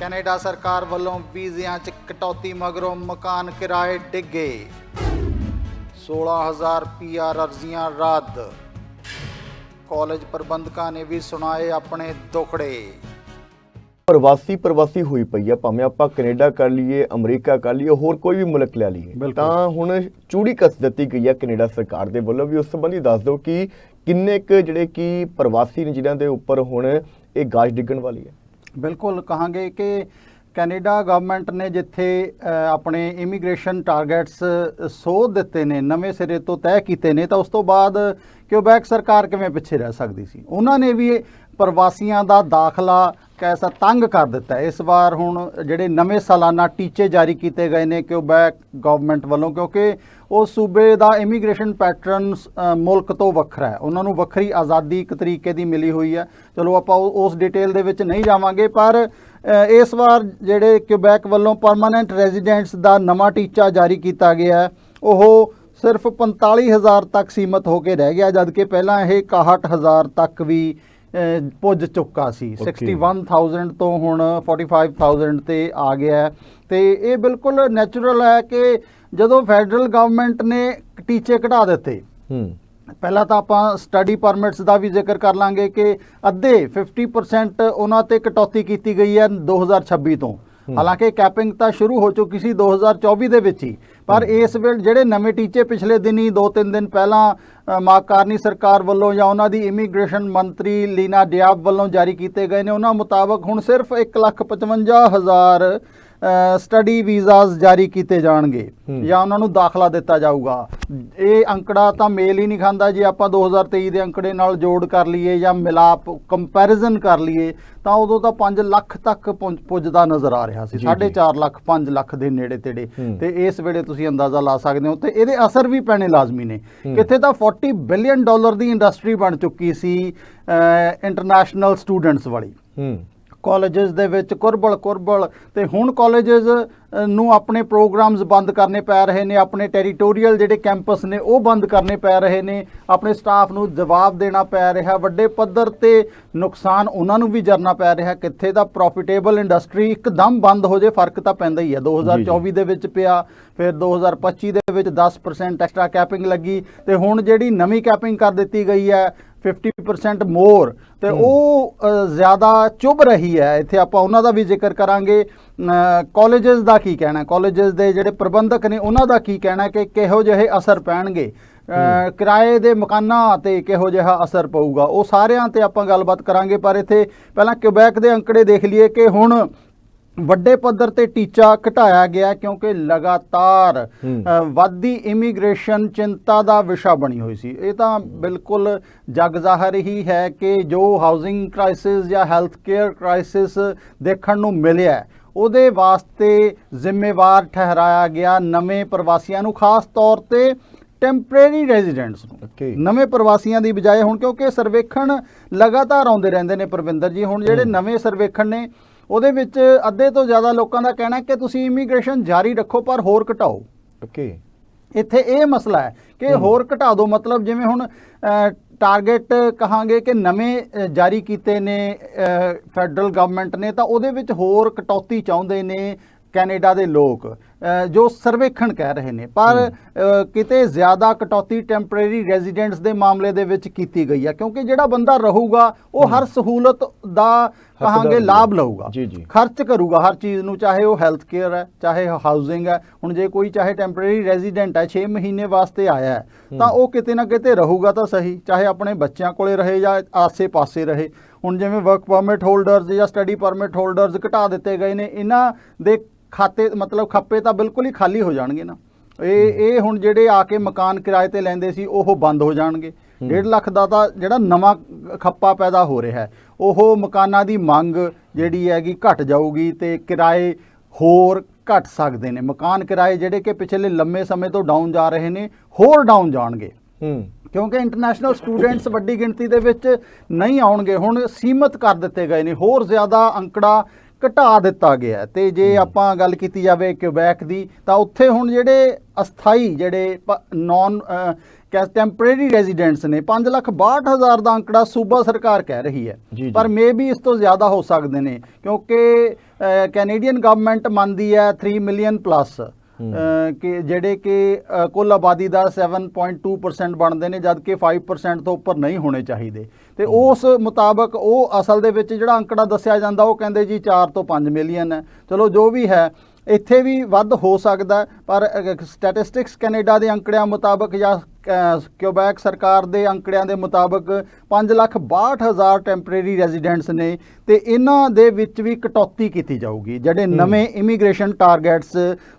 Canada ਸਰਕਾਰ ਵੱਲੋਂ ਵੀਜ਼ਿਆਂ 'ਚ ਕਟੌਤੀ ਮਗਰੋਂ ਮਕਾਨ ਕਿਰਾਏ ਡਿੱਗੇ। 16000 ਪੀਆਰ ਅਰਜ਼ੀਆਂ ਰੱਦ। ਕਾਲਜ ਪ੍ਰਬੰਧਕਾਂ ਨੇ ਵੀ ਸੁਣਾਏ ਆਪਣੇ ਦੁਖੜੇ। ਪ੍ਰਵਾਸੀ ਪ੍ਰਵਾਸੀ ਹੋਈ ਪਈ ਆ ਭਾਵੇਂ ਆਪਾਂ ਕੈਨੇਡਾ ਕਰ ਲਈਏ ਅਮਰੀਕਾ ਕਰ ਲਈਏ ਹੋਰ ਕੋਈ ਵੀ ਮੁਲਕ ਲੈ ਲਈਏ। ਤਾਂ ਹੁਣ ਚੂੜੀ ਕਸ ਦਿੱਤੀ ਗਈ ਆ ਕੈਨੇਡਾ ਸਰਕਾਰ ਦੇ ਵੱਲੋਂ ਵੀ ਉਸ ਸੰਬੰਧੀ ਦੱਸ ਦਿਓ ਕਿ ਕਿੰਨੇ ਕੁ ਜਿਹੜੇ ਕਿ ਪ੍ਰਵਾਸੀ ਨੇ ਜਿਨ੍ਹਾਂ ਦੇ ਉੱਪਰ ਹੁਣ ਇਹ ਗਾਜ ਡਿੱਗਣ ਵਾਲੀ ਹੈ? ਬਿਲਕੁਲ ਕਹਾਂਗੇ ਕਿ ਕੈਨੇਡਾ ਗਵਰਨਮੈਂਟ ਨੇ ਜਿੱਥੇ ਆਪਣੇ ਇਮੀਗ੍ਰੇਸ਼ਨ ਟਾਰਗੇਟਸ ਸੋਧ ਦਿੱਤੇ ਨੇ, ਨਵੇਂ ਸਿਰੇ ਤੋਂ ਤੈਅ ਕੀਤੇ ਨੇ, ਤਾਂ ਉਸ ਤੋਂ ਬਾਅਦ ਕਿਉਬੈਕ ਸਰਕਾਰ ਕਿਵੇਂ ਪਿੱਛੇ ਰਹਿ ਸਕਦੀ ਸੀ? ਉਹਨਾਂ ਨੇ ਵੀ ਪ੍ਰਵਾਸੀਆਂ ਦਾ ਦਾਖਲਾ ਕੈਸਾ ਤੰਗ ਕਰ ਦਿੱਤਾ ਹੈ। ਇਸ ਵਾਰ ਹੁਣ ਜਿਹੜੇ ਨਵੇਂ ਸਾਲਾਨਾ ਟੀਚੇ ਜਾਰੀ ਕੀਤੇ ਗਏ ਨੇ ਕਿਉਬੈਕ ਗਵਰਨਮੈਂਟ ਵੱਲੋਂ ਕਿਉਂਕਿ ਉਹ ਸੂਬੇ ਦਾ ਇਮੀਗ੍ਰੇਸ਼ਨ ਪੈਟਰਨ ਮੁਲਕ ਤੋਂ ਵੱਖਰਾ ਹੈ ਉਹਨਾਂ ਨੂੰ ਵੱਖਰੀ ਆਜ਼ਾਦੀ ਇੱਕ ਤਰੀਕੇ ਦੀ ਮਿਲੀ ਹੋਈ ਹੈ ਚਲੋ ਆਪਾਂ ਉਹ- ਉਸ ਡਿਟੇਲ ਦੇ ਵਿੱਚ ਨਹੀਂ ਜਾਵਾਂਗੇ ਪਰ ਅ, ਇਸ ਵਾਰ ਜਿਹੜੇ ਕਿਊਬੈਕ ਵੱਲੋਂ ਪਰਮਾਨੈਂਟ ਰੈਜ਼ੀਡੈਂਟਸ ਦਾ ਨਵਾਂ ਟੀਚਾ ਜਾਰੀ ਕੀਤਾ ਗਿਆ ਹੈ, ਉਹ ਸਿਰਫ 45000 ਤੱਕ ਸੀਮਤ ਹੋ ਕੇ ਰਹਿ ਗਿਆ ਜਦਕਿ ਪਹਿਲਾਂ ਇਹ 61000 ਤੱਕ ਵੀ ਪੁੱਜ ਚੁੱਕਾ ਸੀ। Okay. 61000 ਤੋਂ ਹੁਣ 45000 ਤੇ ਆ ਗਿਆ ਤੇ ਇਹ ਬਿਲਕੁਲ ਨੈਚੁਰਲ ਹੈ ਕਿ ਜਦੋਂ ਫੈਡਰਲ ਗਵਰਨਮੈਂਟ ਨੇ ਟੀਚੇ ਘਟਾ ਦਿੱਤੇ ਹੂੰ। ਪਹਿਲਾਂ ਤਾਂ ਆਪਾਂ ਸਟੱਡੀ ਪਰਮਿਟਸ ਦਾ ਵੀ ਜ਼ਿਕਰ ਕਰ ਲਾਂਗੇ ਕਿ ਅੱਧੇ 50% ਉਹਨਾਂ ਤੇ ਕਟੌਤੀ ਕੀਤੀ ਗਈ ਹੈ 2026 ਤੋਂ। ਹਾਲਾਂਕਿ ਕੈਪਿੰਗ ਤਾਂ ਸ਼ੁਰੂ ਹੋ ਚੁੱਕੀ ਸੀ 2024 ਦੇ ਵਿੱਚ ਹੀ ਪਰ ਇਸ ਵੇਲੇ ਜਿਹੜੇ ਨਵੇਂ ਟੀਚੇ ਪਿਛਲੇ ਦਿਨੀ 2-3 ਦਿਨ ਪਹਿਲਾਂ ਮਾਕਾਰਨੀ ਸਰਕਾਰ ਵੱਲੋਂ ਜਾਂ ਉਹਨਾਂ ਦੀ ਇਮੀਗ੍ਰੇਸ਼ਨ ਮੰਤਰੀ ਲੀਨਾ ਡਿਆਬ ਵੱਲੋਂ ਜਾਰੀ ਕੀਤੇ ਗਏ ਨੇ ਉਹਨਾਂ ਮੁਤਾਬਕ ਹੁਣ ਸਿਰਫ 155000 ਸਟੱਡੀ ਵੀਜ਼ਾਸ ਜਾਰੀ ਕੀਤੇ ਜਾਣਗੇ। ਜਾਂ ਉਹਨਾਂ ਨੂੰ ਦਾਖਲਾ ਦਿੱਤਾ ਜਾਊਗਾ ਇਹ ਅੰਕੜਾ ਤਾਂ ਮੇਲ ਹੀ ਨਹੀਂ ਖਾਂਦਾ ਜੇ ਆਪਾਂ 2023 ਦੇ ਅੰਕੜੇ ਨਾਲ ਜੋੜ ਕਰ ਲਈਏ ਜਾਂ ਮਿਲਾਪ ਕੰਪੈਰੀਜ਼ਨ ਕਰ ਲਈਏ ਤਾਂ ਉਦੋਂ ਤਾਂ 5 ਲੱਖ ਤੱਕ ਪਹੁੰਚ- ਪੁੱਜਦਾ ਨਜ਼ਰ ਆ ਰਿਹਾ ਸੀ ਜੀ, ਜੀ। 4.5 ਲੱਖ 5 ਲੱਖ ਦੇ ਨੇੜੇ ਤੇੜੇ। ਤੇ ਇਸ ਵੇਲੇ ਤੁਸੀਂ ਅੰਦਾਜ਼ਾ ਲਾ ਸਕਦੇ ਹੋ ਤੇ ਇਹਦੇ ਅਸਰ ਵੀ ਪੈਣੇ ਲਾਜ਼ਮੀ ਨੇ। ਕਿੱਥੇ ਤਾਂ 40 ਬਿਲੀਅਨ ਡਾਲਰ ਦੀ ਇੰਡਸਟਰੀ ਬਣ ਚੁੱਕੀ ਸੀ ਇੰਟਰਨੈਸ਼ਨਲ ਸਟੂਡੈਂਟਸ ਵਾਲੀ ਕਾਲਜਸ ਦੇ ਵਿੱਚ ਕੁਰਬਲ ਕੁਰਬਲ। ਤੇ ਹੁਣ ਕਾਲਜਸ ਨੂੰ ਆਪਣੇ ਪ੍ਰੋਗਰਾਮਸ ਬੰਦ ਕਰਨੇ ਪੈ ਰਹੇ ਨੇ ਆਪਣੇ ਟੈਰੀਟੋਰੀਅਲ ਜਿਹੜੇ ਕੈਂਪਸ ਨੇ ਉਹ ਬੰਦ ਕਰਨੇ ਪੈ ਰਹੇ ਨੇ। ਆਪਣੇ ਸਟਾਫ ਨੂੰ ਜਵਾਬ ਦੇਣਾ ਪੈ ਰਿਹਾ। ਵੱਡੇ ਪੱਧਰ ਤੇ ਨੁਕਸਾਨ ਉਹਨਾਂ ਨੂੰ ਵੀ ਜਰਨਾ ਪੈ ਰਿਹਾ। ਕਿੱਥੇ ਦਾ ਪ੍ਰੋਫਿਟੇਬਲ ਇੰਡਸਟਰੀ ਇੱਕਦਮ ਬੰਦ ਹੋ ਜੇ ਫ਼ਰਕ ਤਾਂ ਪੈਂਦਾ ਹੀ ਹੈ। 2024 ਦੇ ਵਿੱਚ ਪਿਆ ਫਿਰ 2025 ਦੇ ਵਿੱਚ 10% ਐਕਸਟਰਾ ਕੈਪਿੰਗ ਲੱਗੀ। ਤੇ ਹੁਣ ਜਿਹੜੀ ਨਵੀਂ ਕੈਪਿੰਗ ਕਰ ਦਿੱਤੀ ਗਈ ਹੈ 50% ਮੋਰ ਤੇ ਉਹ ਜ਼ਿਆਦਾ ਚੁੱਭ ਰਹੀ ਹੈ। ਇੱਥੇ ਆਪਾਂ ਉਹਨਾਂ ਦਾ ਵੀ ਜ਼ਿਕਰ ਕਰਾਂਗੇ। ਕਾਲਜਸ ਦਾ ਕੀ ਕਹਿਣਾ? ਕਾਲਜਸ ਦੇ ਜਿਹੜੇ ਪ੍ਰਬੰਧਕ ਨੇ ਉਹਨਾਂ ਦਾ ਕੀ ਕਹਿਣਾ ਕਿ ਕਿਹੋ ਜਿਹੇ ਅਸਰ ਪੈਣਗੇ? ਕਿਰਾਏ ਦੇ ਮਕਾਨਾਂ ਤੇ ਕਿਹੋ ਜਿਹਾ ਅਸਰ ਪਊਗਾ? ਉਹ ਸਾਰਿਆਂ ਤੇ ਆਪਾਂ ਗੱਲਬਾਤ ਕਰਾਂਗੇ ਪਰ ਇੱਥੇ ਪਹਿਲਾਂ ਕਿਊਬੈਕ ਦੇ ਅੰਕੜੇ ਦੇਖ ਲਈਏ ਕਿ ਹੁਣ ਵੱਡੇ ਪੱਧਰ ਤੇ ਟੀਚਾ ਘਟਾਇਆ ਗਿਆ ਕਿਉਂਕਿ ਲਗਾਤਾਰ ਵੱਧਦੀ ਇਮੀਗ੍ਰੇਸ਼ਨ ਚਿੰਤਾ ਦਾ ਵਿਸ਼ਾ ਬਣੀ ਹੋਈ ਸੀ। ਇਹ ਤਾਂ ਬਿਲਕੁਲ ਜਗ ਜ਼ਾਹਰ ਹੀ ਹੈ ਕਿ ਜੋ ਹਾਊਸਿੰਗ ਕ੍ਰਾਈਸਿਸ ਜਾਂ ਹੈਲਥ ਕੇਅਰ ਕ੍ਰਾਈਸਿਸ ਦੇਖਣ ਨੂੰ ਮਿਲਿਆ ਉਹਦੇ ਵਾਸਤੇ ਜ਼ਿੰਮੇਵਾਰ ਠਹਿਰਾਇਆ ਗਿਆ ਨਵੇਂ ਪ੍ਰਵਾਸੀਆਂ ਨੂੰ ਖਾਸ ਤੌਰ ਤੇ ਟੈਂਪਰੇਰੀ ਰੈਜ਼ੀਡੈਂਟਸ ਨੂੰ। ਨਵੇਂ ਪ੍ਰਵਾਸੀਆਂ ਦੀ ਬਜਾਏ ਹੁਣ ਕਿਉਂਕਿ ਸਰਵੇਖਣ ਲਗਾਤਾਰ ਆਉਂਦੇ ਰਹਿੰਦੇ ਨੇ ਪ੍ਰਵਿੰਦਰ ਜੀ ਹੁਣ ਜਿਹੜੇ ਨਵੇਂ ਸਰਵੇਖਣ ਨੇ ਉਹਦੇ ਵਿੱਚ ਅੱਧੇ ਤੋਂ ਜ਼ਿਆਦਾ ਲੋਕਾਂ ਦਾ ਕਹਿਣਾ ਹੈ ਕਿ ਤੁਸੀਂ ਇਮੀਗ੍ਰੇਸ਼ਨ ਜਾਰੀ ਰੱਖੋ ਪਰ ਹੋਰ ਘਟਾਓ। ਓਕੇ ਇੱਥੇ ਇਹ ਮਸਲਾ ਹੈ ਕਿ ਹੋਰ ਘਟਾ ਦਿਓ ਮਤਲਬ ਜਿਵੇਂ ਹੁਣ ਟਾਰਗੇਟ ਕਹਾਂਗੇ ਕਿ ਨਵੇਂ ਜਾਰੀ ਕੀਤੇ ਨੇ ਫੈਡਰਲ ਗਵਰਨਮੈਂਟ ਨੇ ਤਾਂ ਉਹਦੇ ਵਿੱਚ ਹੋਰ ਕਟੌਤੀ ਚਾਹੁੰਦੇ ਨੇ ਕੈਨੇਡਾ ਦੇ ਲੋਕ ਜੋ ਸਰਵੇਖਣ ਕਹਿ ਰਹੇ ਨੇ। ਪਰ ਕਿਤੇ ਜ਼ਿਆਦਾ ਕਟੌਤੀ ਟੈਂਪਰੇਰੀ ਰੈਜ਼ੀਡੈਂਟਸ ਦੇ ਮਾਮਲੇ ਦੇ ਵਿੱਚ ਕੀਤੀ ਗਈ ਹੈ ਕਿਉਂਕਿ ਜਿਹੜਾ ਬੰਦਾ ਰਹੂਗਾ ਉਹ ਹਰ ਸਹੂਲਤ ਦਾ ਕਹਾਂਗੇ ਲਾਭ। ਲਊਗਾ। ਜੀ, ਜੀ। ਖਰਚ ਕਰੂਗਾ ਹਰ ਚੀਜ਼ ਨੂੰ ਚਾਹੇ ਉਹ ਹੈਲਥ ਕੇਅਰ ਹੈ ਚਾਹੇ ਹਾਊਸਿੰਗ ਹੈ। ਹੁਣ ਜੇ ਕੋਈ ਚਾਹੇ ਟੈਂਪਰੇਰੀ ਰੈਜ਼ੀਡੈਂਟ ਹੈ 6 ਮਹੀਨੇ ਵਾਸਤੇ ਆਇਆ ਹੈ ਤਾਂ ਉਹ ਕਿਤੇ ਨਾ ਕਿਤੇ ਰਹੂਗਾ ਤਾਂ ਸਹੀ ਚਾਹੇ ਆਪਣੇ ਬੱਚਿਆਂ ਕੋਲੇ ਰਹੇ ਜਾਂ ਆਸੇ-ਪਾਸੇ ਰਹੇ। ਹੁਣ ਜਿਵੇਂ ਵਰਕ ਪਰਮਿਟ ਹੋਲਡਰਸ ਜਾਂ ਸਟੱਡੀ ਪਰਮਿਟ ਹੋਲਡਰਸ ਘਟਾ ਦਿੱਤੇ ਗਏ ਨੇ ਇਹਨਾਂ ਦੇ ਖਾਤੇ ਮਤਲਬ ਖੱਪੇ ਤਾਂ ਬਿਲਕੁਲ ਹੀ ਖਾਲੀ ਹੋ ਜਾਣਗੇ ਨਾ। ਇਹ ਇਹ ਹੁਣ ਜਿਹੜੇ ਆ ਕੇ ਮਕਾਨ ਕਿਰਾਏ ਤੇ ਲੈਂਦੇ ਸੀ ਉਹ ਬੰਦ ਹੋ ਜਾਣਗੇ। 1.5 ਲੱਖ ਦਾ ਤਾਂ ਜਿਹੜਾ ਨਵਾਂ ਖੱਪਾ ਪੈਦਾ ਹੋ ਰਿਹਾ ਹੈ ਉਹ ਮਕਾਨਾਂ ਦੀ ਮੰਗ ਜਿਹੜੀ ਹੈਗੀ ਘਟ ਜਾਊਗੀ ਤੇ ਕਿਰਾਏ ਹੋਰ ਘਟ ਸਕਦੇ ਨੇ। ਮਕਾਨ ਕਿਰਾਏ ਜਿਹੜੇ ਕਿ ਪਿਛਲੇ ਲੰਮੇ ਸਮੇਂ ਤੋਂ ਡਾਊਨ ਜਾ ਰਹੇ ਨੇ ਹੋਰ ਡਾਊਨ ਜਾਣਗੇ। ਹੂੰ। ਕਿਉਂਕਿ ਇੰਟਰਨੈਸ਼ਨਲ ਸਟੂਡੈਂਟਸ ਵੱਡੀ ਗਿਣਤੀ ਦੇ ਵਿੱਚ ਨਹੀਂ ਆਉਣਗੇ। ਹੁਣ ਸੀਮਤ ਕਰ ਦਿੱਤੇ ਗਏ ਨੇ ਹੋਰ ਜ਼ਿਆਦਾ ਅੰਕੜਾ ਘਟਾ ਦਿੱਤਾ ਗਿਆ। ਤੇ ਜੇ ਆਪਾਂ ਗੱਲ ਕੀਤੀ ਜਾਵੇ ਕਿਊਬੈਕ ਦੀ ਤਾਂ ਉੱਥੇ ਹੁਣ ਜਿਹੜੇ ਅਸਥਾਈ ਜਿਹੜੇ ਨਾਨ ਕੈਸ ਟੈਂਪਰੇਰੀ ਰੈਜ਼ੀਡੈਂਟਸ ਨੇ 562000 ਦਾ ਅੰਕੜਾ ਸੂਬਾ ਸਰਕਾਰ ਕਹਿ ਰਹੀ ਹੈ। ਪਰ ਮੇ ਵੀ ਇਸ ਤੋਂ ਜ਼ਿਆਦਾ ਹੋ ਸਕਦੇ ਨੇ ਕਿਉਂਕਿ ਕੈਨੇਡੀਅਨ ਗਵਰਨਮੈਂਟ ਮੰਨਦੀ ਹੈ 3 ਮਿਲੀਅਨ ਪਲੱਸ ਕਿ ਜਿਹੜੇ ਕਿ ਕੁੱਲ ਆਬਾਦੀ ਦਾ 7.2% ਬਣਦੇ ਨੇ ਜਦ ਕਿ 5% ਤੋਂ ਉੱਪਰ ਨਹੀਂ ਹੋਣੇ ਚਾਹੀਦੇ। ਤੇ ਉਸ ਮੁਤਾਬਕ ਉਹ ਅਸਲ ਦੇ ਵਿੱਚ ਜਿਹੜਾ ਅੰਕੜਾ ਦੱਸਿਆ ਜਾਂਦਾ ਉਹ ਕਹਿੰਦੇ ਜੀ 4 ਤੋਂ 5 ਮਿਲੀਅਨ ਹੈ। ਚਲੋ ਜੋ ਵੀ ਹੈ ਇੱਥੇ ਵੀ ਵੱਧ ਹੋ ਸਕਦਾ ਪਰ ਸਟੈਟਿਸਟਿਕਸ ਕੈਨੇਡਾ ਦੇ ਅੰਕੜਿਆਂ ਮੁਤਾਬਕ ਜਾਂ ਕਿਊਬੈਕ ਸਰਕਾਰ ਦੇ ਅੰਕੜਿਆਂ ਦੇ ਮੁਤਾਬਕ 562000 ਟੈਂਪਰੇਰੀ ਰੈਜ਼ੀਡੈਂਟਸ ਨੇ ਤੇ ਇਹਨਾਂ ਦੇ ਵਿੱਚ ਵੀ ਕਟੌਤੀ ਕੀਤੀ ਜਾਊਗੀ ਜਿਹੜੇ ਨਵੇਂ ਇਮੀਗ੍ਰੇਸ਼ਨ ਟਾਰਗੇਟਸ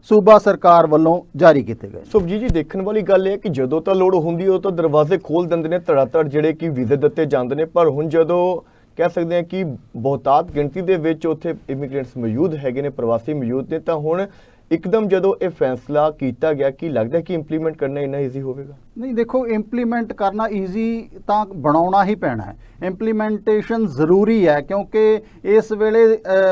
ਸੂਬਾ ਸਰਕਾਰ ਵੱਲੋਂ ਜਾਰੀ ਕੀਤੇ ਗਏ। ਸੁਖਜੀਤ ਜੀ ਦੇਖਣ ਵਾਲੀ ਗੱਲ ਇਹ ਹੈ ਕਿ ਜਦੋਂ ਤਾਂ ਲੋੜ ਹੁੰਦੀ ਉਹ ਤਾਂ ਦਰਵਾਜ਼ੇ ਖੋਲ ਦਿੰਦੇ ਨੇ ਧੜਾਧੜ ਜਿਹੜੇ ਕਿ ਵੀਜ਼ੇ ਦਿੱਤੇ ਜਾਂਦੇ ਨੇ ਪਰ ਹੁਣ ਜਦੋਂ ਕਹਿ ਸਕਦੇ ਹਾਂ ਕਿ ਬਹੁਤਾਤ ਗਿਣਤੀ ਦੇ ਵਿੱਚ ਉੱਥੇ ਇਮੀਗ੍ਰੈਂਟਸ ਮੌਜੂਦ ਹੈਗੇ ਨੇ, ਪ੍ਰਵਾਸੀ ਮੌਜੂਦ ਨੇ। ਤਾਂ ਹੁਣ ਇੱਕਦਮ ਜਦੋਂ ਇਹ ਫੈਸਲਾ ਕੀਤਾ ਗਿਆ, ਕਿ ਲੱਗਦਾ ਕਿ ਇੰਪਲੀਮੈਂਟ ਕਰਨਾ ਇੰਨਾ ਈਜ਼ੀ ਹੋਵੇਗਾ? ਨਹੀਂ, ਦੇਖੋ ਇੰਪਲੀਮੈਂਟ ਕਰਨਾ ਈਜ਼ੀ ਤਾਂ ਬਣਾਉਣਾ ਹੀ ਪੈਣਾ ਹੈ। ਇੰਪਲੀਮੈਂਟੇਸ਼ਨ ਜ਼ਰੂਰੀ ਹੈ ਕਿਉਂਕਿ ਇਸ ਵੇਲੇ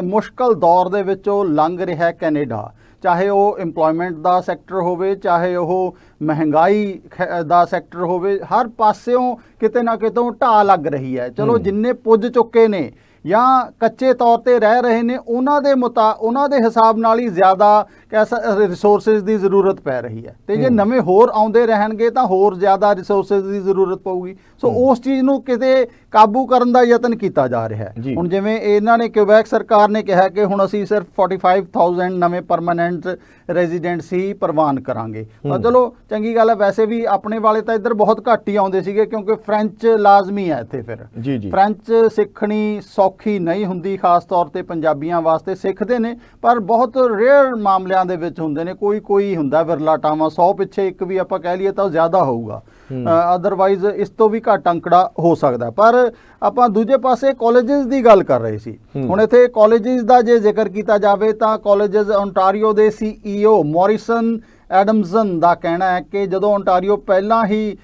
ਮੁਸ਼ਕਲ ਦੌਰ ਦੇ ਵਿੱਚੋਂ ਲੰਘ ਰਿਹਾ ਕੈਨੇਡਾ। ਚਾਹੇ ਉਹ EMPLOYMENT ਦਾ ਸੈਕਟਰ ਹੋਵੇ ਚਾਹੇ ਉਹ ਮਹਿੰਗਾਈ ਦਾ ਸੈਕਟਰ ਹੋਵੇ ਹਰ ਪਾਸਿਓਂ ਕਿਤੇ ਨਾ ਕਿਤੋਂ ਢਾਹ ਲੱਗ ਰਹੀ ਹੈ ਚਲੋ। ਜਿੰਨੇ ਪੁੱਜ ਚੁੱਕੇ ਨੇ ਜਾਂ ਕੱਚੇ ਤੌਰ ਤੇ ਰਹਿ ਰਹੇ ਨੇ ਉਹਨਾਂ ਦੇ ਮੁਤਾ ਉਹਨਾਂ ਦੇ ਹਿਸਾਬ ਨਾਲ ਹੀ ਜ਼ਿਆਦਾ ਕੈਸਾ ਰਿਸੋਰਸਸ ਦੀ ਜ਼ਰੂਰਤ ਪੈ ਰਹੀ ਹੈ ਤੇ ਜੇ। ਨਵੇਂ ਹੋਰ ਆਉਂਦੇ ਰਹਿਣਗੇ ਤਾਂ ਹੋਰ ਜ਼ਿਆਦਾ ਰਿਸੋਰਸਸ ਦੀ ਜ਼ਰੂਰਤ ਪਊਗੀ ਸੋ। ਉਸ ਚੀਜ਼ ਨੂੰ ਕਿਤੇ ਕਾਬੂ ਕਰਨ ਦਾ ਯਤਨ ਕੀਤਾ ਜਾ ਰਿਹਾ ਹੈ। ਹੁਣ ਜਿਵੇਂ ਇਹਨਾਂ ਨੇ ਕਿਊਬੈਕ ਸਰਕਾਰ ਨੇ ਕਿਹਾ ਕਿ ਹੁਣ ਅਸੀਂ ਸਿਰਫ 45000 ਨਵੇਂ ਪਰਮਾਨੈਂਟ ਰੈਜ਼ੀਡੈਂਟਸ ਹੀ ਪ੍ਰਵਾਨ ਕਰਾਂਗੇ ਤਾਂ। ਚਲੋ ਚੰਗੀ ਗੱਲ ਹੈ ਵੈਸੇ ਵੀ ਆਪਣੇ ਵਾਲੇ ਤਾਂ ਇੱਧਰ ਬਹੁਤ ਘੱਟ ਹੀ ਆਉਂਦੇ ਸੀਗੇ ਕਿਉਂਕਿ ਫ੍ਰੈਂਚ ਲਾਜ਼ਮੀ ਹੈ ਇੱਥੇ ਫਿਰ ਫ੍ਰੈਂਚ ਸਿੱਖਣੀ ਸੌਖੀ ਨਹੀਂ ਹੁੰਦੀ ਖਾਸ ਤੌਰ ਤੇ ਪੰਜਾਬੀਆਂ ਵਾਸਤੇ ਸਿੱਖਦੇ ਨੇ ਪਰ ਬਹੁਤ ਰੇਅਰ ਮਾਮਲਿਆਂ ਦੇ ਵਿੱਚ ਹੁੰਦੇ ਨੇ ਕੋਈ ਕੋਈ ਹੁੰਦਾ ਵਿਰਲਾ ਟਾਵਾਂ 100 ਪਿੱਛੇ ਇੱਕ ਵੀ ਆਪਾਂ ਕਹਿ ਲਈਏ ਤਾਂ ਉਹ ਜ਼ਿਆਦਾ ਹੋਊਗਾ। ਅਦਰਵਾਈਜ਼ ਇਸ ਤੋਂ ਵੀ ਘੱਟ ਅੰਕੜਾ ਹੋ ਸਕਦਾ ਪਰ ਆਪਾਂ ਦੂਜੇ ਪਾਸੇ ਕਾਲਜਸ ਦੀ ਗੱਲ ਕਰ ਰਹੇ ਸੀ। ਹੁਣ ਇੱਥੇ ਕਾਲਜਸ ਦਾ ਜੇ ਜ਼ਿਕਰ ਕੀਤਾ ਜਾਵੇ ਤਾਂ ਕਾਲਜਸ ਓਨਟਾਰੀਓ ਦੇ ਸੀਈਓ ਮੌਰਿਸਨ ਐਡਮਸਨ ਦਾ ਕਹਿਣਾ ਹੈ ਕਿ ਜਦੋਂ ਓਨਟਾਰੀਓ ਪਹਿਲਾਂ ਹੀ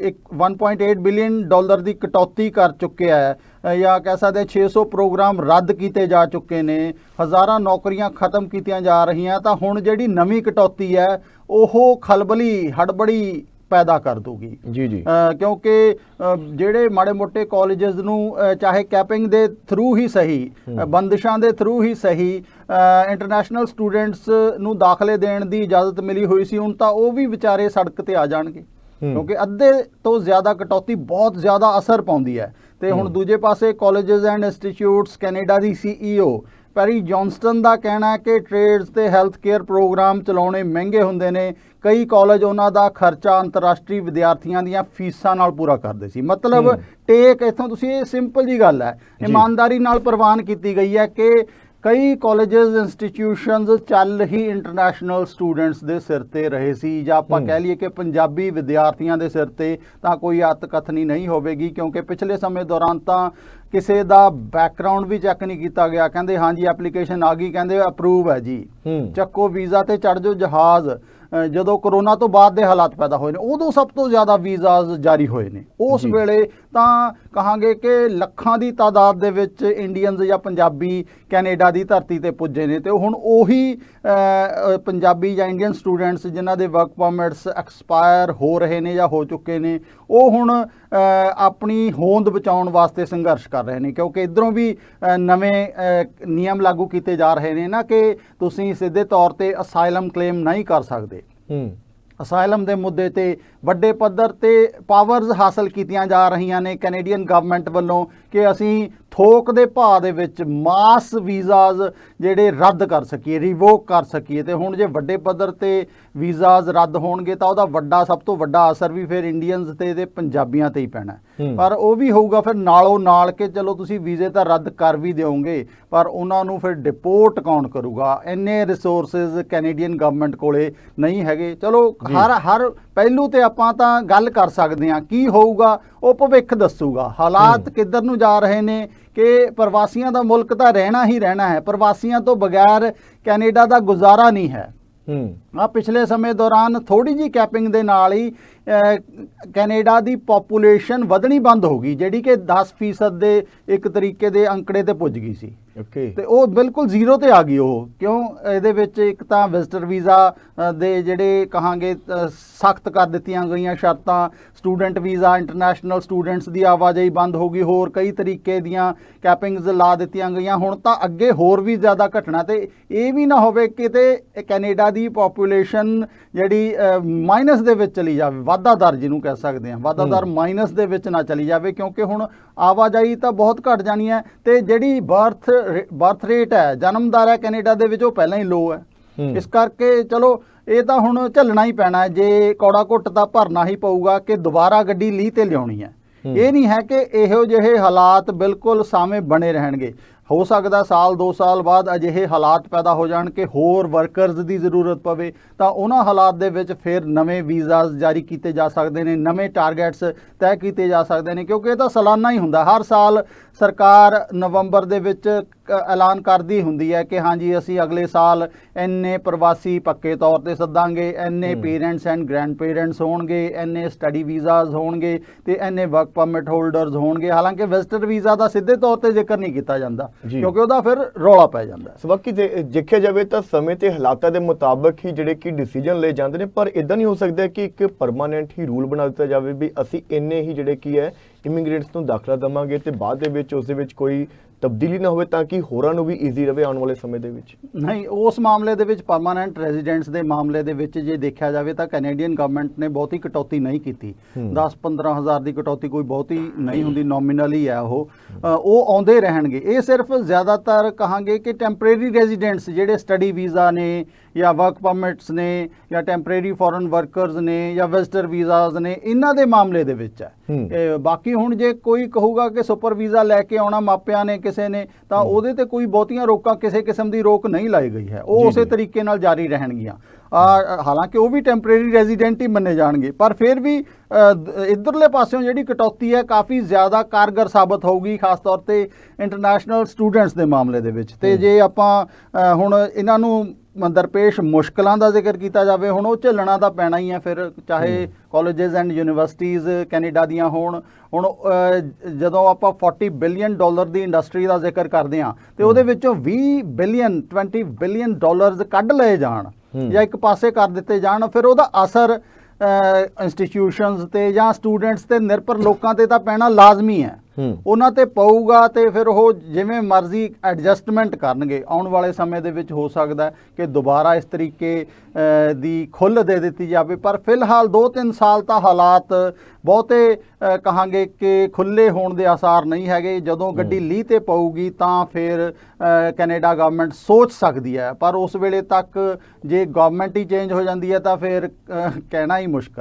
ਇੱਕ 1.8 ਬਿਲੀਅਨ ਡਾਲਰ ਦੀ ਕਟੌਤੀ ਕਰ ਚੁੱਕਿਆ ਹੈ ਜਾਂ ਕਹਿ ਸਕਦੇ ਹਾਂ 600 ਪ੍ਰੋਗਰਾਮ ਰੱਦ ਕੀਤੇ ਜਾ ਚੁੱਕੇ ਨੇ ਹਜ਼ਾਰਾਂ ਨੌਕਰੀਆਂ ਖਤਮ ਕੀਤੀਆਂ ਜਾ ਰਹੀਆਂ ਤਾਂ ਹੁਣ ਜਿਹੜੀ ਨਵੀਂ ਕਟੌਤੀ ਹੈ ਉਹ ਖਲਬਲੀ ਹੜਬੜੀ ਪੈਦਾ ਕਰ ਦੂਗੀ ਜੀ ਜੀ ਕਿਉਂਕਿ ਜਿਹੜੇ ਮਾੜੇ ਮੋਟੇ ਕਾਲਜਸ ਨੂੰ ਚਾਹੇ ਕੈਪਿੰਗ ਦੇ ਥਰੂ ਹੀ ਸਹੀ। ਬੰਦਿਸ਼ਾਂ ਦੇ ਥਰੂ ਹੀ ਸਹੀ ਇੰਟਰਨੈਸ਼ਨਲ ਸਟੂਡੈਂਟਸ ਨੂੰ ਦਾਖਲੇ ਦੇਣ ਦੀ ਇਜਾਜ਼ਤ ਮਿਲੀ ਹੋਈ ਸੀ ਹੁਣ ਤਾਂ ਉਹ ਵੀ ਵਿਚਾਰੇ ਸੜਕ ਤੇ ਆ ਜਾਣਗੇ। ਕਿਉਂਕਿ ਅੱਧੇ ਤੋਂ ਜ਼ਿਆਦਾ ਕਟੌਤੀ ਬਹੁਤ ਜ਼ਿਆਦਾ ਅਸਰ ਪਾਉਂਦੀ ਹੈ ਤੇ ਹੁਣ। ਦੂਜੇ ਪਾਸੇ ਕਾਲਜਸ ਐਂਡ ਇੰਸਟੀਚਿਊਟਸ ਕੈਨੇਡਾ ਦੀ ਸੀਈਓ ਪੈਰੀ ਜੌਨਸਟਨ ਦਾ ਕਹਿਣਾ ਹੈ ਕਿ ਟ੍ਰੇਡਸ ਤੇ ਹੈਲਥ ਕੇਅਰ ਪ੍ਰੋਗਰਾਮ ਚਲਾਉਣੇ ਮਹਿੰਗੇ ਹੁੰਦੇ ਨੇ ਕਈ ਕਾਲਜ ਉਹਨਾਂ ਦਾ ਖਰਚਾ ਅੰਤਰਰਾਸ਼ਟਰੀ ਵਿਦਿਆਰਥੀਆਂ ਦੀਆਂ ਫੀਸਾਂ ਨਾਲ ਪੂਰਾ ਕਰਦੇ ਸੀ ਮਤਲਬ। ਟੇਕ ਇਥੋਂ ਤੁਸੀਂ ਇਹ ਸਿੰਪਲ ਜੀ ਗੱਲ ਹੈ। ਇਮਾਨਦਾਰੀ ਨਾਲ ਪ੍ਰਵਾਨ ਕੀਤੀ ਗਈ ਹੈ ਕਿ ਕਈ ਕਾਲਜਸ ਇੰਸਟੀਟਿਊਸ਼ਨਸ ਚੱਲ ਹੀ ਇੰਟਰਨੈਸ਼ਨਲ ਸਟੂਡੈਂਟਸ ਦੇ ਸਿਰ ਤੇ ਰਹੇ ਸੀ ਜਾਂ ਆਪਾਂ। ਕਹਿ ਲਈਏ ਕਿ ਪੰਜਾਬੀ ਵਿਦਿਆਰਥੀਆਂ ਦੇ ਸਿਰ ਤੇ ਤਾਂ ਕੋਈ ਅਤਕਥਨੀ ਨਹੀਂ ਹੋਵੇਗੀ ਕਿਉਂਕਿ ਪਿਛਲੇ ਸਮੇਂ ਦੌਰਾਨ ਤਾਂ ਕਿਸੇ ਦਾ ਬੈਕਗ੍ਰਾਉਂਡ ਵੀ ਚੈੱਕ ਨਹੀਂ ਕੀਤਾ ਗਿਆ। ਕਹਿੰਦੇ ਹਾਂਜੀ ਐਪਲੀਕੇਸ਼ਨ ਆ ਗਈ। ਕਹਿੰਦੇ ਅਪਰੂਵ ਹੈ ਜੀ। ਚੱਕੋ ਵੀਜ਼ਾ ਤੇ ਚੜ ਜਾਓ ਜਹਾਜ਼। ਜਦੋਂ ਕਰੋਨਾ ਤੋਂ ਬਾਅਦ ਦੇ ਹਾਲਾਤ ਪੈਦਾ ਹੋਏ ਨੇ ਉਦੋਂ ਸਭ ਤੋਂ ਜ਼ਿਆਦਾ ਵੀਜ਼ਾਜ਼ ਜਾਰੀ ਹੋਏ ਨੇ ਉਸ। ਵੇਲੇ ਤਾਂ ਕਹਾਂਗੇ ਕਿ ਲੱਖਾਂ ਦੀ ਤਾਦਾਦ ਦੇ ਵਿੱਚ ਇੰਡੀਅਨਸ ਜਾਂ ਪੰਜਾਬੀ ਕੈਨੇਡਾ ਦੀ ਧਰਤੀ ਤੇ ਪੁੱਜੇ ਨੇ ਤੇ ਹੁਣ ਉਹੀ ਪੰਜਾਬੀ ਜਾਂ ਇੰਡੀਅਨ ਸਟੂਡੈਂਟਸ ਜਿਨ੍ਹਾਂ ਦੇ ਵਰਕ ਪਰਮਿਟਸ ਐਕਸਪਾਇਰ ਹੋ ਰਹੇ ਨੇ ਜਾਂ ਹੋ ਚੁੱਕੇ ਨੇ ਉਹ ਹੁਣ ਆਪਣੀ ਹੋਂਦ ਬਚਾਉਣ ਵਾਸਤੇ ਸੰਘਰਸ਼ ਕਰ ਰਹੇ ਨੇ ਕਿਉਂਕਿ ਇਧਰੋਂ ਵੀ ਨਵੇਂ ਨਿਯਮ ਲਾਗੂ ਕੀਤੇ ਜਾ ਰਹੇ ਨੇ ਨਾ ਕਿ ਤੁਸੀਂ ਸਿੱਧੇ ਤੌਰ ਤੇ ਅਸਾਈਲਮ ਕਲੇਮ ਨਹੀਂ ਕਰ ਸਕਦੇ। ਹੂੰ। ਅਸਾਈਲਮ ਦੇ ਮੁੱਦੇ ਤੇ ਵੱਡੇ ਪੱਧਰ ਤੇ ਪਾਵਰਸ ਹਾਸਲ ਕੀਤੀਆਂ ਜਾ ਰਹੀਆਂ ਨੇ ਕੈਨੇਡੀਅਨ ਗਵਰਨਮੈਂਟ ਵੱਲੋਂ ਕਿ ਅਸੀਂ ਥੋਕ ਦੇ ਭਾਅ ਦੇ ਵਿੱਚ ਮਾਸ ਵੀਜ਼ਾਜ਼ ਜਿਹੜੇ ਰੱਦ ਕਰ ਸਕੀਏ ਰਿਵੋਕ ਕਰ ਸਕੀਏ ਤੇ ਹੁਣ ਜੇ ਵੱਡੇ ਪੱਧਰ ਤੇ ਵੀਜ਼ਾਜ਼ ਰੱਦ ਹੋਣਗੇ ਤਾਂ ਉਹਦਾ ਵੱਡਾ ਸਭ ਤੋਂ ਵੱਡਾ ਅਸਰ ਵੀ ਫਿਰ ਇੰਡੀਅਨਸ ਤੇ ਤੇ ਪੰਜਾਬੀਆਂ ਤੇ ਹੀ ਪੈਣਾ। ਪਰ ਉਹ ਵੀ ਹੋਊਗਾ ਫਿਰ ਨਾਲੋਂ ਨਾਲ ਕਿ ਚਲੋ ਤੁਸੀਂ ਵੀਜ਼ੇ ਤਾਂ ਰੱਦ ਕਰ ਵੀ ਦਿਓਗੇ ਪਰ ਉਹਨਾਂ ਨੂੰ ਫਿਰ ਡਿਪੋਰਟ ਕੌਣ ਕਰੂਗਾ ਇੰਨੇ ਰਿਸੋਰਸਸ ਕੈਨੇਡੀਅਨ ਗਵਰਨਮੈਂਟ ਕੋਲੇ ਨਹੀਂ ਹੈਗੇ ਚਲੋ। ਹਰ ਹਰ ਪਹਿਲੂ ਤੇ ਆਪਾਂ ਤਾਂ ਗੱਲ ਕਰ ਸਕਦੇ ਹਾਂ ਕੀ ਹੋਊਗਾ ਉਹ ਭਵਿੱਖ ਦੱਸੂਗਾ ਹਾਲਾਤ। ਕਿੱਧਰ ਨੂੰ ਜਾ ਰਹੇ ਨੇ ਕਿ ਪ੍ਰਵਾਸੀਆਂ ਦਾ ਮੁਲਕ ਤਾਂ ਰਹਿਣਾ ਹੀ ਰਹਿਣਾ ਹੈ ਪ੍ਰਵਾਸੀਆਂ ਤੋਂ ਬਗੈਰ ਕੈਨੇਡਾ ਦਾ ਗੁਜ਼ਾਰਾ ਨਹੀਂ ਹੈ। ਹੂੰ। ਆ ਪਿਛਲੇ ਸਮੇਂ ਦੌਰਾਨ ਥੋੜੀ ਜੀ ਕੈਪਿੰਗ ਦੇ ਨਾਲ ਹੀ ਕੈਨੇਡਾ ਦੀ ਪੋਪੂਲੇਸ਼ਨ ਵਧਣੀ ਬੰਦ ਹੋ ਗਈ ਜਿਹੜੀ ਕਿ 10% ਦੇ ਇੱਕ ਤਰੀਕੇ ਦੇ ਅੰਕੜੇ ਤੇ ਪੁੱਜ ਗਈ ਸੀ। ਓਕੇ। ਤੇ ਉਹ ਬਿਲਕੁਲ ਜ਼ੀਰੋ ਤੇ ਆ ਗਈ ਉਹ। ਕਿਉਂ? ਇਹਦੇ ਵਿੱਚ ਇੱਕ ਤਾਂ ਵਿਜ਼ਟਰ ਵੀਜ਼ਾ ਦੇ ਜਿਹੜੇ ਕਹਾਂਗੇ ਸਖਤ ਕਰ ਦਿੱਤੀਆਂ ਗਈਆਂ ਸ਼ਰਤਾਂ ਸਟੂਡੈਂਟ ਵੀਜ਼ਾ ਇੰਟਰਨੈਸ਼ਨਲ ਸਟੂਡੈਂਟਸ ਦੀ ਆਵਾਜਾਈ ਬੰਦ ਹੋ ਗਈ ਹੋਰ ਕਈ ਤਰੀਕੇ ਦੀਆਂ ਕੈਪਿੰਗਸ ਲਾ ਦਿੱਤੀਆਂ ਗਈਆਂ। ਹੁਣ ਤਾਂ ਅੱਗੇ ਹੋਰ ਵੀ ਜ਼ਿਆਦਾ ਘਟਣਾ ਤੇ ਇਹ ਵੀ ਨਾ ਹੋਵੇ ਕਿਤੇ ਕੈਨੇਡਾ ਦੀ ਪੋਪੂਲੇਸ਼ਨ ਜਿਹੜੀ ਮਾਈਨਸ ਦੇ ਵਿੱਚ ਚਲੀ ਜਾਵੇ ਵਾਧਾ ਦਰ ਜਿਹਨੂੰ ਕਹਿ ਸਕਦੇ ਹਾਂ ਵਾਧਾ ਦਰ ਮਾਈਨਸ ਦੇ ਵਿੱਚ ਨਾ ਚਲੀ ਜਾਵੇ ਕਿਉਂਕਿ ਹੁਣ ਆਵਾਜਾਈ ਤਾਂ ਬਹੁਤ ਘਟ ਜਾਣੀ ਹੈ ਤੇ ਜਿਹੜੀ ਬਰਥ ਬਰਥ ਰੇਟ ਹੈ ਜਨਮ ਦਰ ਹੈ ਕੈਨੇਡਾ ਦੇ ਵਿੱਚ ਉਹ ਪਹਿਲਾਂ ਹੀ ਲੋ ਹੈ। ਇਸ ਕਰਕੇ ਚਲੋ ਇਹ ਤਾਂ ਹੁਣ ਝੱਲਣਾ ਹੀ ਪੈਣਾ ਹੈ ਜੇ ਕੌੜਾ ਘੁੱਟ ਤਾਂ ਭਰਨਾ ਹੀ ਪਊਗਾ ਕਿ ਦੁਬਾਰਾ ਗੱਡੀ ਲੀਹ ਤੇ ਲਿਆਉਣੀ ਹੂੰ। ਇਹ ਨਹੀਂ ਹੈ ਕਿ ਇਹੋ ਜਿਹੇ ਹਾਲਾਤ ਬਿਲਕੁਲ ਸਾਵੇਂ ਬਣੇ ਰਹਿਣਗੇ ਹੋ ਸਕਦਾ ਸਾਲ 2 ਸਾਲ ਬਾਅਦ ਅਜਿਹੇ ਹਾਲਾਤ ਪੈਦਾ ਹੋ ਜਾਣ ਕਿ ਹੋਰ ਵਰਕਰਸ ਦੀ ਜ਼ਰੂਰਤ ਪਵੇ ਤਾਂ ਉਹਨਾਂ ਹਾਲਾਤ ਦੇ ਵਿੱਚ ਫਿਰ ਨਵੇਂ ਵੀਜ਼ਾਸ ਜਾਰੀ ਕੀਤੇ ਜਾ ਸਕਦੇ ਨੇ ਨਵੇਂ ਟਾਰਗੇਟਸ ਤੈਅ ਕੀਤੇ ਜਾ ਸਕਦੇ ਨੇ ਕਿਉਂਕਿ ਇਹ ਤਾਂ ਸਾਲਾਨਾ ਹੀ ਹੁੰਦਾ ਹਰ ਸਾਲ ਸਰਕਾਰ ਨਵੰਬਰ ਦੇ ਵਿੱਚ ਐਲਾਨ ਕਰਦੀ ਹੁੰਦੀ ਹੈ ਕਿ ਹਾਂਜੀ ਅਸੀਂ ਅਗਲੇ ਸਾਲ ਇੰਨੇ ਪ੍ਰਵਾਸੀ ਪੱਕੇ ਤੌਰ ਤੇ ਸੱਦਾਂਗੇ ਇੰਨੇ ਹੂੰ। ਪੇਰੈਂਟਸ ਐਂਡ ਗ੍ਰੈਂਡ ਪੇਰੈਂਟਸ ਹੋਣਗੇ ਇੰਨੇ ਸਟੱਡੀ ਵੀਜ਼ਾਸ ਹੋਣਗੇ ਤੇ ਇੰਨੇ ਵਰਕ ਪਰਮਿਟ ਹੋਲਡਰਸ ਹੋਣਗੇ ਹਾਲਾਂਕਿ ਵਿਜ਼ਟਰ ਵੀਜ਼ਾ ਦਾ ਸਿੱਧੇ ਤੌਰ ਤੇ ਜ਼ਿਕਰ ਨਹੀਂ ਕੀਤਾ ਜਾਂਦਾ। ਕਿਉਂਕਿ ਉਹਦਾ ਫਿਰ ਰੌਲਾ ਪੈ ਜਾਂਦਾ ਹੈ। ਸਵਾਕੀ ਤੇ ਦੇਖਿਆ ਜਾਵੇ ਤਾਂ ਸਮੇਂ ਤੇ ਹਾਲਾਤਾਂ ਦੇ ਮੁਤਾਬਕ ਹੀ ਜਿਹੜੇ ਕਿ ਡਿਸੀਜਨ ਲਏ ਜਾਂਦੇ ਨੇ ਪਰ ਇਦਾਂ ਨਹੀਂ ਹੋ ਸਕਦਾ ਕਿ ਇੱਕ ਪਰਮਾਨੈਂਟ ਹੀ ਰੂਲ ਬਣਾ ਦਿੱਤਾ ਜਾਵੇ ਵੀ ਅਸੀਂ ਇੰਨੇ ਹੀ ਜਿਹੜੇ ਕੀ ਹੈ ਇਮੀਗ੍ਰੇਟਸ ਨੂੰ ਦਾਖਲਾ ਦਵਾਂਗੇ ਤੇ ਬਾਅਦ ਦੇ ਵਿੱਚ ਉਸ ਦੇ ਵਿੱਚ ਕੋਈ ਤਬਦੀਲੀ ਨਾ ਹੋਵੇ ਤਾਂ ਕਿ ਹੋਰਾਂ ਨੂੰ ਵੀ ਈਜ਼ੀ ਰਵੇ ਆਉਣ ਵਾਲੇ ਸਮੇਂ ਦੇ ਵਿੱਚ। ਨਹੀਂ ਉਸ ਮਾਮਲੇ ਦੇ ਵਿੱਚ ਪਰਮਾਨੈਂਟ ਰੈਜ਼ੀਡੈਂਟਸ ਦੇ ਮਾਮਲੇ ਦੇ ਵਿੱਚ ਜੇ ਦੇਖਿਆ ਜਾਵੇ ਤਾਂ ਕੈਨੇਡੀਅਨ ਗਵਰਨਮੈਂਟ ਨੇ ਬਹੁਤੀ ਕਟੌਤੀ ਨਹੀਂ ਕੀਤੀ। ਹੂੰ। 10-15 ਹਜ਼ਾਰ ਦੀ ਕਟੌਤੀ ਕੋਈ ਬਹੁਤੀ ਨਹੀਂ ਹੁੰਦੀ ਨੋਮੀਨਲ ਹੀ ਹੈ ਉਹ। ਉਹ ਆਉਂਦੇ ਰਹਿਣਗੇ। ਇਹ ਸਿਰਫ ਜ਼ਿਆਦਾਤਰ ਕਹਾਂਗੇ ਕਿ ਟੈਂਪਰੇਰੀ ਰੈਜ਼ੀਡੈਂਟਸ ਜਿਹੜੇ ਸਟੱਡੀ ਵੀਜ਼ਾ ਨੇ ਜਾਂ ਵਰਕ ਪਰਮਿਟਸ ਨੇ ਜਾਂ ਟੈਂਪਰੇਰੀ ਫੋਰਨ ਵਰਕਰਸ ਨੇ ਜਾਂ ਵਿਜ਼ਟਰ ਵੀਜ਼ਾਸ ਨੇ ਇਹਨਾਂ ਦੇ ਮਾਮਲੇ ਦੇ ਵਿੱਚ ਹੈ। ਬਾਕੀ ਹੁਣ ਜੇ ਕੋਈ ਕਹੂਗਾ ਕਿ ਸੁਪਰ ਵੀਜ਼ਾ ਲੈ ਕੇ ਆਉਣਾ ਮਾਪਿਆਂ ਨੇ ਕਿਸੇ ਨੇ ਤਾਂ ਉਹਦੇ ਤੇ ਕੋਈ ਬਹੁਤੀਆਂ ਰੋਕਾਂ ਕਿਸੇ ਕਿਸਮ ਦੀ ਰੋਕ ਨਹੀਂ ਲਾਈ ਗਈ ਹੈ। ਉਹ ਉਸੇ। ਤਰੀਕੇ ਨਾਲ ਜਾਰੀ ਰਹਿਣਗੀਆਂ। ਹਾਲਾਂਕਿ ਉਹ ਵੀ ਟੈਂਪਰੇਰੀ ਰੈਜ਼ੀਡੈਂਟ ਹੀ ਮੰਨੇ ਜਾਣਗੇ ਪਰ ਫਿਰ ਵੀ ਇੱਧਰਲੇ ਪਾਸਿਓਂ ਜਿਹੜੀ ਕਟੌਤੀ ਹੈ ਕਾਫੀ ਜ਼ਿਆਦਾ ਕਾਰਗਰ ਸਾਬਤ ਹੋਊਗੀ ਖਾਸ ਤੌਰ ਤੇ ਇੰਟਰਨੈਸ਼ਨਲ ਸਟੂਡੈਂਟਸ ਦੇ ਮਾਮਲੇ ਦੇ ਵਿੱਚ। ਤੇ ਜੇ ਆਪਾਂ ਹੁਣ ਇਹਨਾਂ ਨੂੰ ਦਰਪੇਸ਼ ਮੁਸ਼ਕਲਾਂ ਦਾ ਜ਼ਿਕਰ ਕੀਤਾ ਜਾਵੇ ਹੁਣ ਉਹ ਝੱਲਣਾ ਤਾਂ ਪੈਣਾ ਹੀ ਹੈ ਫਿਰ ਚਾਹੇ ਕਾਲਜਸ ਐਂਡ ਯੂਨੀਵਰਸਿਟੀਆਂ ਕੈਨੇਡਾ ਦੀਆਂ ਹੋਣ। ਹੁਣ ਜਦੋਂ ਆਪਾਂ 40 ਬਿਲੀਅਨ ਡਾਲਰ ਦੀ ਇੰਡਸਟਰੀ ਦਾ ਜ਼ਿਕਰ ਕਰਦੇ ਹਾਂ ਤੇ ਉਹਦੇ ਵਿੱਚੋਂ 20 ਬਿਲੀਅਨ 20 ਬਿਲੀਅਨ ਡਾਲਰਸ ਕੱਢ ਲਏ ਜਾਣ। ਜਾਂ ਇੱਕ ਪਾਸੇ ਕਰ ਦਿੱਤੇ ਜਾਣ, ਫਿਰ ਉਹਦਾ ਅਸਰ ਇੰਸਟੀਟਿਊਸ਼ਨਸ ਤੇ ਜਾਂ ਸਟੂਡੈਂਟਸ ਤੇ ਨਿਰਭਰ ਲੋਕਾਂ ਤੇ ਤਾਂ ਪੈਣਾ ਲਾਜ਼ਮੀ ਹੈ। ਉਹਨਾਂ ਤੇ ਪਊਗਾ ਤੇ ਫਿਰ ਉਹ ਜਿਵੇਂ ਮਰਜ਼ੀ ਐਡਜਸਟਮੈਂਟ ਕਰਨਗੇ। ਆਉਣ ਵਾਲੇ ਸਮੇਂ ਦੇ ਵਿੱਚ ਹੋ ਸਕਦਾ ਕਿ ਦੁਬਾਰਾ ਇਸ ਤਰੀਕੇ ਦੀ ਖੁੱਲ੍ਹ ਦੇ ਦਿੱਤੀ ਜਾਵੇ। ਪਰ ਫਿਲਹਾਲ 2-3 ਸਾਲ ਤਾਂ ਹਾਲਾਤ ਬਹੁਤੇ ਕਹਾਂਗੇ ਕਿ ਖੁੱਲੇ ਹੋਣ ਦੇ ਆਸਾਰ ਨਹੀਂ ਹੈਗੇ। ਜਦੋਂ ਗੱਡੀ ਲੀਹ ਤੇ ਪਊਗੀ ਤਾਂ ਫਿਰ ਕੈਨੇਡਾ ਗਵਰਨਮੈਂਟ ਸੋਚ ਸਕਦੀ ਹੈ। ਪਰ ਉਸ ਵੇਲੇ ਤੱਕ ਜੇ ਗਵਰਨਮੈਂਟ ਹੀ ਚੇਂਜ ਹੋ ਜਾਂਦੀ ਹੈ ਤਾਂ ਫਿਰ ਕਹਿਣਾ ਹੀ ਮੁਸ਼ਕਲ